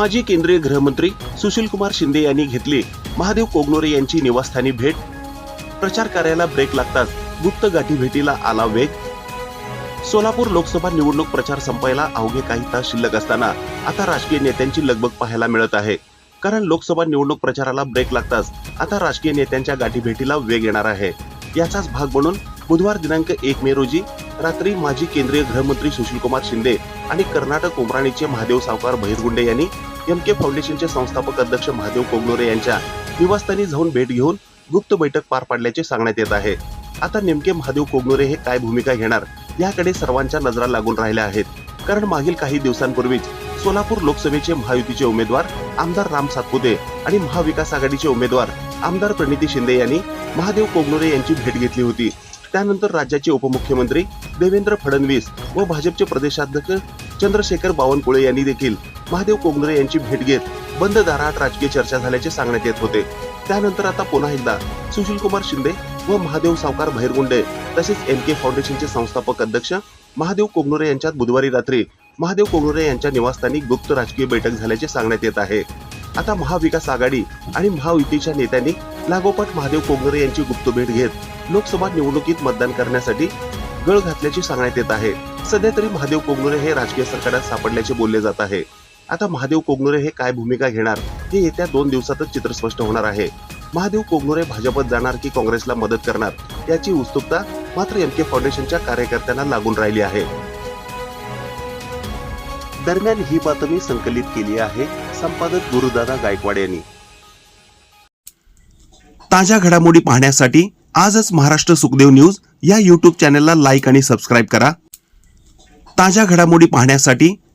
माजी केंद्रीय गृहमंत्री सुशील कुमार शिंदे यांनी घेतली. महादेव कोगनोरे यांची निवासस्थानी भेट. प्रचार कार्याला ब्रेक लागताच गुप्त गाठी भेटीला आला वेग. सोलापूर लोकसभा निवडणूक प्रचार संपायला अवघे काही तास शिल्लक असताना आता राजकीय नेत्यांची लगबग पाहायला मिळत आहे. कारण लोकसभा निवडणूक प्रचाराला ब्रेक लागताच आता राजकीय नेत्यांच्या गाठी भेटीला वेग येणार आहे. याचाच भाग म्हणून बुधवार दिनांक एक मे रोजी रात्री माजी केंद्रीय गृहमंत्री सुशीलकुमार शिंदे आणि कर्नाटक उमराणीचे महादेव सावकार बहिरगुंडे यांनी एम के फाउंडेशनचे संस्थापक अध्यक्ष महादेव कोगनोरे यांच्या निवासस्थानी जाऊन भेट घेऊन गुप्त बैठक पार पाडल्याचे सांगण्यात येत आहे. आता नेमके महादेव कोगनोरे हे काय भूमिका घेणार याकडे सर्वांच्या नजरा लागून राहिल्या आहेत. कारण मागील काही दिवसांपूर्वीच सोलापूर लोकसभेचे महायुतीचे उमेदवार आमदार राम सातपुते आणि महाविकास आघाडीचे उमेदवार आमदार प्रणिती शिंदे यांनी महादेव कोगनोरे यांची भेट घेतली होती. त्यानंतर राज्याचे उपमुख्यमंत्री देवेंद्र फडणवीस व भाजपचे प्रदेशाध्यक्ष चंद्रशेखर बावनकुळे यांनी देखील महादेव कोंगरे यांची भेट घेत बंद दारात राजकीय चर्चा झाल्याचे सांगण्यात येत होते. त्यानंतर आता पुन्हा एकदा सुशील कुमार शिंदे व महादेव सावकार भैरगुंडे तसेच एम के फाउंडेशनचे संस्थापक अध्यक्ष महादेव कोगनोरे यांच्यात बुधवारी रात्री महादेव कोगनोरे यांच्या निवासस्थानी गुप्त राजकीय बैठक झाल्याचे सांगण्यात येत आहे. आता महाविकास आघाडी आणि महायुतीच्या नेत्यांनी लागोपाठ महादेव कोगनोरे यांची गुप्त भेट घेत लोकसभा निवडणुकीत मतदान करण्यासाठी गळ घातल्याचे सांगण्यात येत आहे. सध्या तरी महादेव कोगनोरे हे राजकीय सरकारात सापडल्याचे बोलले जात आहे. आता महादेव कोगनोरे हे काय भूमिका घेणार हे येत्या दोन दिवसातच चित्र स्पष्ट होणार आहे. महादेव कोगनोरे भाजपत जाणार की काँग्रेसला मदत करणार याची उत्सुकता मात्र एम के फाउंडेशनच्या कार्यकर्त्यांना लागून राहिली आहे. दरम्यान ही बातमी संकलित केली आहे संपादक गुरुदादा गायकवाड यांनी. ताज्या घडामोडी पाहण्यासाठी आजच महाराष्ट्र सुखदेव न्यूज या यूट्यूब चॅनलला लाईक आणि सबस्क्राईब करा. ताज्या घडामोडी पाहण्यासाठी